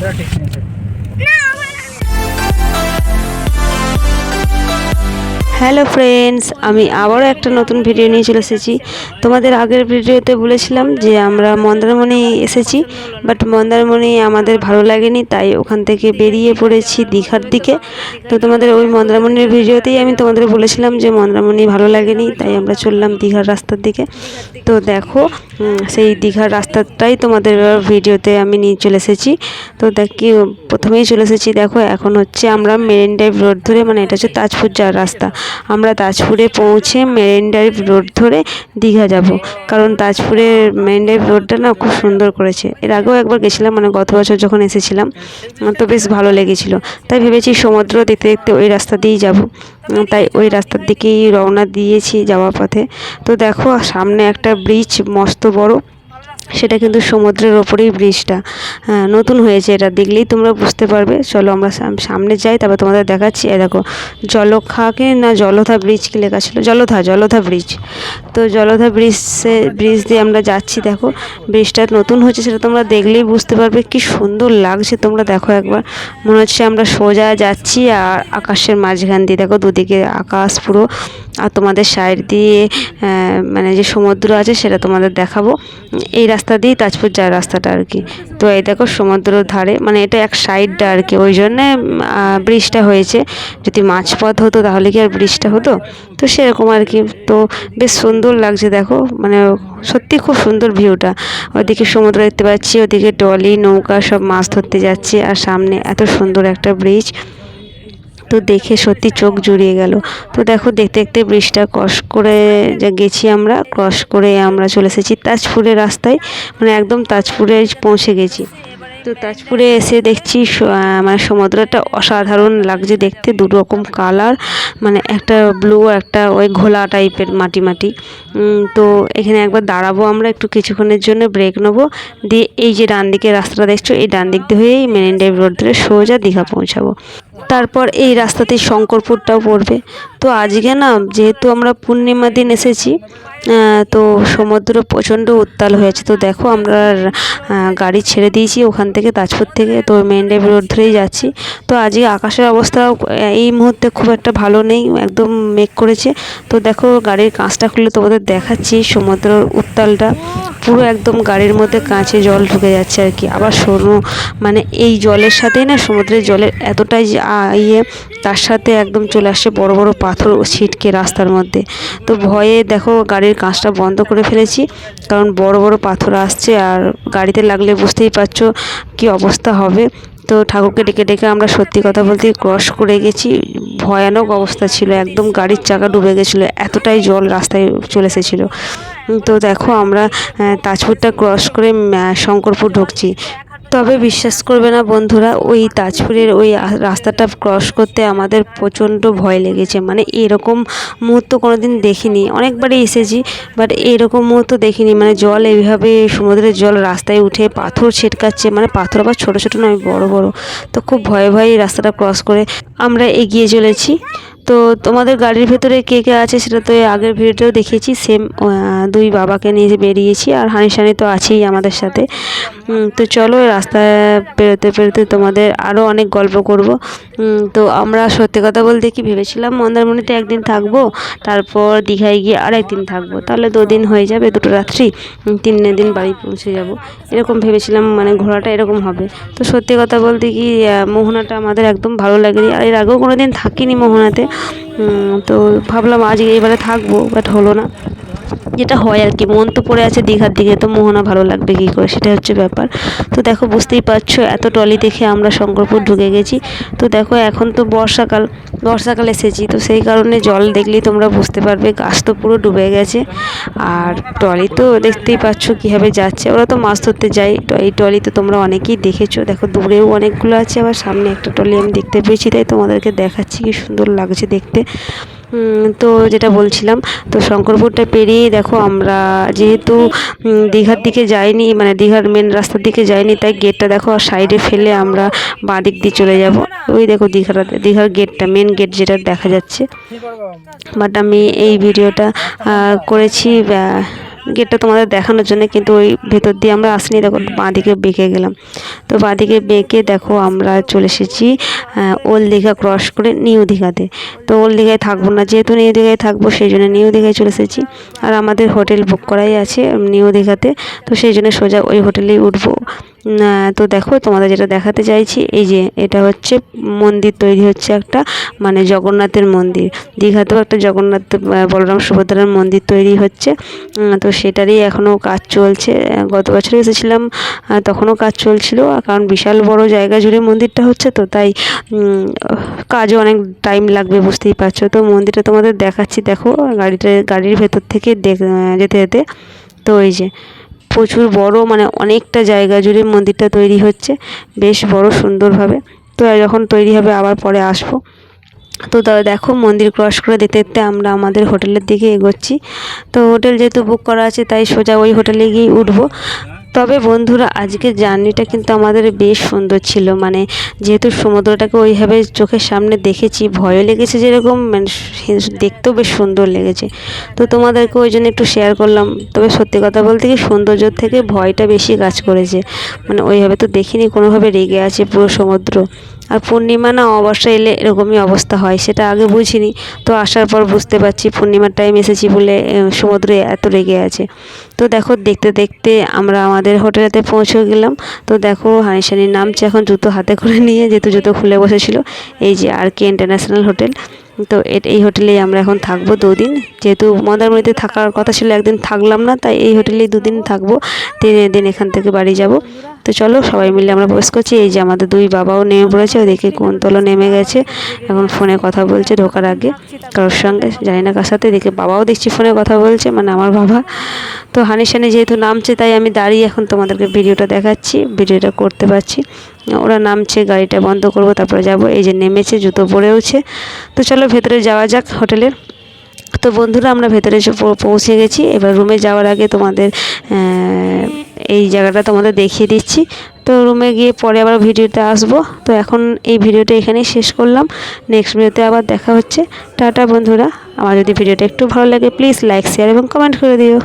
पंद्रह टिक्कियाँ हैं hello friends, আমি আবারও একটা নতুন ভিডিও নিয়ে চলে এসেছি। তোমাদের আগের ভিডিওতে বলেছিলাম যে আমরা মন্দারমণি এসেছি বাট মন্দারমণি আমাদের ভালো লাগেনি, তাই ওখান থেকে বেরিয়ে পড়েছি দীঘার দিকে। তো তোমাদের ওই মন্দারমণির ভিডিওতেই আমি তোমাদের বলেছিলাম যে মন্দারমণি ভালো লাগেনি, তাই আমরা চললাম দীঘার রাস্তার দিকে। তো দেখো সেই দীঘার রাস্তাটাই তোমাদের ভিডিওতে আমি নিয়ে চলে এসেছি। তো দেখি, প্রথমেই চলে এসেছি, দেখো, এখন হচ্ছে আমরা মেরিন ড্রাইভ রোড ধরে মানে এটা হচ্ছে তাজপুর যাওয়ার রাস্তা। আমরা তাজপুরে পৌঁছে মেরিন ড্রাইভ রোড ধরে দীঘা যাব। কারণ তাজপুরের মেরিন ড্রাইভ রোডটা না খুব সুন্দর করেছে। এর আগেও একবার গেছিলাম মানে গত বছর যখন এসেছিলাম তো বেশ ভালো লেগেছিলো। তাই ভেবেছি সমুদ্র দেখতে দেখতে ওই রাস্তা দিয়েই যাব। তাই ওই রাস্তার দিকেই রওনা দিয়েছি যাওয়ার পথে। তো দেখো, সামনে একটা ব্রিজ মস্ত বড়। সেটা কিন্তু সমুদ্রের ওপরেই ব্রিজটা নতুন হয়েছে এটা দেখলেই তোমরা বুঝতে পারবে। চলো আমরা সাম- সামনে যাই, তারপর তোমাদের দেখাচ্ছি। এই দেখো, জলখাকে না জলধা ব্রিজ কি লেখা ছিল? জলধা জলধা ব্রিজ তো জলধা ব্রিজে ব্রিজ দিয়ে আমরা যাচ্ছি, দেখো। ব্রিজটা নতুন হয়েছে, সেটা তোমরা দেখলেই বুঝতে পারবে। কি সুন্দর লাগছে তোমরা দেখো একবার। মনে হচ্ছে আমরা সোজা যাচ্ছি, আর আকাশের মাঝখান দিয়ে, দেখো দুদিকে আকাশ পুরো আর তোমাদের সাইড দিয়ে মানে যে সমুদ্র আছে সেটা তোমাদের দেখাবো। এই রাস্তা দিয়েই তাজপুর যাওয়ার রাস্তাটা আর কি। তো এই দেখো সমুদ্রের ধারে মানে এটা এক সাইডটা আর কি। ওই জন্যে ব্রিজটা হয়েছে। যদি মাঝপথ হতো তাহলে কি আর ব্রিজটা হতো? তো সেরকম আর কি। তো বেশ সুন্দর লাগছে দেখো। মানে সত্যি খুব সুন্দর ভিউটা। ওদিকে সমুদ্র দেখতে পাচ্ছি, ওদিকে টলি নৌকা সব মাছ ধরতে যাচ্ছে। আর সামনে এত সুন্দর একটা ব্রিজ। তো দেখে সত্যি চোখ জুড়িয়ে গেল। তো দেখো, দেখতে দেখতে ব্রিজটা ক্রস করে গেছি আমরা, ক্রস করে আমরা চলে এসেছি তাজপুরের রাস্তায়। মানে একদম তাজপুরে পৌঁছে গেছি। তো তাজপুরে এসে দেখছি মানে সমুদ্রটা অসাধারণ লাগছে দেখতে দু রকম কালার মানে একটা ব্লু একটা ওই ঘোলা টাইপের মাটি মাটি। তো এখানে একবার দাঁড়াবো আমরা, একটু কিছুক্ষণের জন্য ব্রেক নেব। দিয়ে এই যে ডান দিকে রাস্তাটা দেখছ, এই ডান দিক দিয়ে হয়েই মেরিন ড্রাইভ রোড ধরে সোজা দীঘা পৌঁছাবো। তারপর এই রাস্তাতে শঙ্করপুরটাও পড়বে। তো আজকে না, যেহেতু আমরা পূর্ণিমা দিন এসেছি তো সমুদ্র প্রচণ্ড উত্তাল হয়েছে। তো দেখো আমরা গাড়ি ছেড়ে দিয়েছি ওখান থেকে তাজপুর থেকে, তো মেন ড্রাইভ রোড ধরেই যাচ্ছি। তো আজকে আকাশের অবস্থা এই মুহূর্তে খুব একটা ভালো নেই, একদম মেঘ করেছে। তো দেখো গাড়ির কাঁচটা খুলে তোমাদের দেখাচ্ছি সমুদ্রের উত্তালটা। পুরো একদম গাড়ির মধ্যে কাঁচে জল ঢুকে যাচ্ছে আর কি। আবার সরু মানে এই জলের সাথেই না সমুদ্রের জলের এতটাই ইয়ে তার সাথে একদম চলে আসছে বড় বড় পাথর ছিটকে রাস্তার মধ্যে। তো ভয়ে দেখো গাড়ির কাঁচটা বন্ধ করে ফেলেছি, কারণ বড় বড় পাথর আসছে আর গাড়িতে লাগলে বুঝতেই পারছ কি অবস্থা হবে। তো ঠাকুরকে ডেকে ডেকে আমরা সত্যি কথা বলতে ক্রস করে গেছি। ভয়ানক অবস্থা ছিল, একদম গাড়ির চাকা ডুবে গেছিল, এতটাই জল রাস্তায় চলে এসেছিল। তো দেখো আমরা তাজপুরটা ক্রস করে শঙ্করপুর ঢুকছি। তবে বিশ্বাস করবে না বন্ধুরা, ওই তাজপুরের ওই রাস্তাটা ক্রস করতে আমাদের প্রচণ্ড ভয় লেগেছে। মানে এরকম মুহূর্ত কোনো দিন দেখিনি। অনেকবারই এসেছি বাট এরকম মুহূর্ত দেখিনি। মানে জল এইভাবে, সমুদ্রের জল রাস্তায় উঠে পাথর ছিটকাচ্ছে। মানে পাথর আবার ছোটো ছোটো নয়, বড় বড়। তো খুব ভয়ে ভয়ে রাস্তাটা ক্রস করে আমরা এগিয়ে চলেছি। তো তোমাদের গাড়ির ভেতরে কে কে আছে সেটা তো আগের ভিডিওতেও দেখিয়েছি। সেম দুই বাবাকে নিয়ে বেরিয়েছি আর হানি সানি তো আছেই আমাদের সাথে। তো চলো রাস্তায় পেরোতে পেরোতে তোমাদের আরও অনেক গল্প করব। তো আমরা সত্যি কথা বলতে কি ভেবেছিলাম মন্দারমণিতে একদিন থাকব, তারপর দীঘায় গিয়ে আর একদিন থাকব। তাহলে দুদিন হয়ে যাবে, দুটো রাত্রি তিন দিন বাড়ি পৌঁছে যাব। এরকম ভেবেছিলাম মানে ঘোরাটা এরকম হবে। তো সত্যি কথা বলতে কি মোহনাটা আমাদের একদম ভালো লাগেনি। আর এর আগেও কোনো দিন থাকিনি মোহনাতে। তো ভাবলাম আজকে এবারে থাকব, বাট হলো না। যেটা হয় আর কি, মন তো পড়ে আছে দীঘার দিকে, তো মোহনা ভালো লাগবে কী করে সেটা হচ্ছে ব্যাপার। তো দেখো, বুঝতেই পারছ, এত টলি দেখে আমরা শঙ্করপুর ঢুকে গেছি। তো দেখো, এখন তো বর্ষাকাল বর্ষাকাল এসেছি, তো সেই কারণে জল দেখলেই তোমরা বুঝতে পারবে, গাছ তো পুরো ডুবে গেছে। আর টলি তো দেখতেই পাচ্ছ কীভাবে যাচ্ছে, ওরা তো মাছ ধরতে যায় এই টলি তো তোমরা অনেকেই দেখেছ। দেখো, দূরেও অনেকগুলো আছে, আবার সামনে একটা টলি আমি দেখতে পেয়েছি, তাই তোমাদেরকে দেখাচ্ছি কি সুন্দর লাগছে দেখতে। তো যেটা বলছিলাম, তো শঙ্করপুরটা পেরিয়ে দেখো আমরা যেহেতু দীঘার দিকে যাইনি মানে দীঘার মেন রাস্তার দিকে যাইনি, তাই গেটটা দেখো সাইডে ফেলে আমরা বাঁ দিক দিয়ে চলে যাব। ওই দেখো দীঘার দীঘার গেটটা মেন গেট যেটা দেখা যাচ্ছে। বাট আমি এই ভিডিওটা করেছি গেটটা তোমাদের দেখানোর জন্য, কিন্তু ওই ভেতর দিয়ে আমরা আসিনি। দেখো বাঁ দিকে বেঁকে গেলাম। তো বাঁ দিকে বেঁকে দেখো, আমরা চলে এসেছি ওল্ড দীঘা ক্রস করে নিউ দীঘাতে। তো ওল্ড দীঘায় থাকব না, যেহেতু নিউ দীঘায় থাকব, সেই জন্য নিউ দীঘায় চলে এসেছি। আর আমাদের হোটেল বুক করাই আছে নিউ দীঘাতে, তো সেই জন্য সোজা ওই হোটেলেই উঠবো। তো দেখো তোমাদের যেটা দেখাতে চাইছি, এই যে এটা হচ্ছে মন্দির তৈরি হচ্ছে একটা মানে জগন্নাথের মন্দির। দীঘাতেও একটা জগন্নাথ বলরাম সুভদ্রার মন্দির তৈরি হচ্ছে। তো সেটারই এখনও কাজ চলছে। গত বছর এসেছিলাম তখনও কাজ চলছিল, কারণ বিশাল বড় জায়গা জুড়ে মন্দিরটা হচ্ছে তো, তাই কাজও অনেক টাইম লাগবে, বুঝতেই পারছ। তো মন্দিরটা তোমাদের দেখাচ্ছি, দেখো, গাড়িটা, গাড়ির ভেতর থেকে দেখ যেতে যেতে। তো এই যে প্রচুর বড় মানে অনেকটা জায়গা জুড়ে মন্দিরটা তৈরি হচ্ছে, বেশ বড় সুন্দরভাবে। তো যখন তৈরি হবে আবার পরে আসব। তো তা দেখো, মন্দির ক্রস করে দেখতে দেখতে আমরা আমাদের হোটেলের দিকে এগোচ্ছি। তো হোটেল যেহেতু বুক করা আছে, তাই সোজা ওই হোটেলে গিয়ে উঠবো। তবে বন্ধুরা, আজকে জার্নিটা কিন্তু আমাদের বেশ সুন্দর ছিল। মানে যেহেতু সমুদ্রটাকে ওইভাবে চোখের সামনে দেখেছি, ভয়ও লেগেছে যেরকম মানে দেখতেও বেশ সুন্দর লেগেছে। তো তোমাদেরকে ওই জন্য একটু শেয়ার করলাম। তবে সত্যি কথা বলতে কি, সৌন্দর্যর থেকে ভয়টা বেশি কাজ করেছে। মানে ওইভাবে তো দেখিনি, কোনোভাবে রেগে আছে পুরো সমুদ্র। আর পূর্ণিমা না অবশ্যই এলে এরকমই অবস্থা হয়, সেটা আগে বুঝিনি। তো আসার পর বুঝতে পারছি পূর্ণিমার টাইম এসেছি বলে সমুদ্রে এত রেগে আছে। তো দেখো, দেখতে দেখতে আমরা আমাদের হোটেলেতে পৌঁছে গেলাম। তো দেখো হানিসানি নামছে এখন জুতো হাতে করে নিয়ে যেহেতু জুতো খুলে বসেছিল, এই যে আর কে ইন্টারন্যাশনাল হোটেল তো এই হোটেলেই আমরা এখন থাকব দুদিন। যেহেতু মন্দারমণিতে থাকার কথা ছিল, একদিন থাকলাম না, তাই এই হোটেলেই দুদিন থাকব। তিনের দিন এখান থেকে বাড়ি যাব। তো চলো সবাই মিলে আমরা প্রবেশ করছি। এই যে আমাদের দুই বাবাও নেমে পড়েছে ওদিকে তলো নেমে গেছে। এখন ফোনে কথা বলছে ঢোকার আগে। কারোর সঙ্গে, জানি না কার সাথে, এদিকে বাবাও দেখছি ফোনে কথা বলছে মানে আমার বাবা। তো হানিসানি যেহেতু নামছে, তাই আমি দাঁড়িয়ে এখন তোমাদেরকে ভিডিওটা দেখাচ্ছি, ভিডিওটা করতে পারছি। ওরা নামছে, গাড়িটা বন্ধ করব, তারপরে যাব। এই যে নেমেছে, জুতো পরেওছে। তো চলো ভেতরে যাওয়া যাক হোটেলের তো বন্ধুরা, আমরা ভেতরে পৌঁছে গেছি। এবার রুমে যাওয়ার আগে তোমাদের এই জায়গাটা তোমাদের দেখিয়ে দিচ্ছি। তো রুমে গিয়ে পরে আবার ভিডিওতে আসব। তো এখন এই ভিডিওটা এখানেই শেষ করলাম। নেক্সট ভিডিওতে আবার দেখা হচ্ছে। টাটা বন্ধুরা। আমার যদি ভিডিওটা একটু ভালো লাগে প্লিজ লাইক শেয়ার এবং কমেন্ট করে দিও।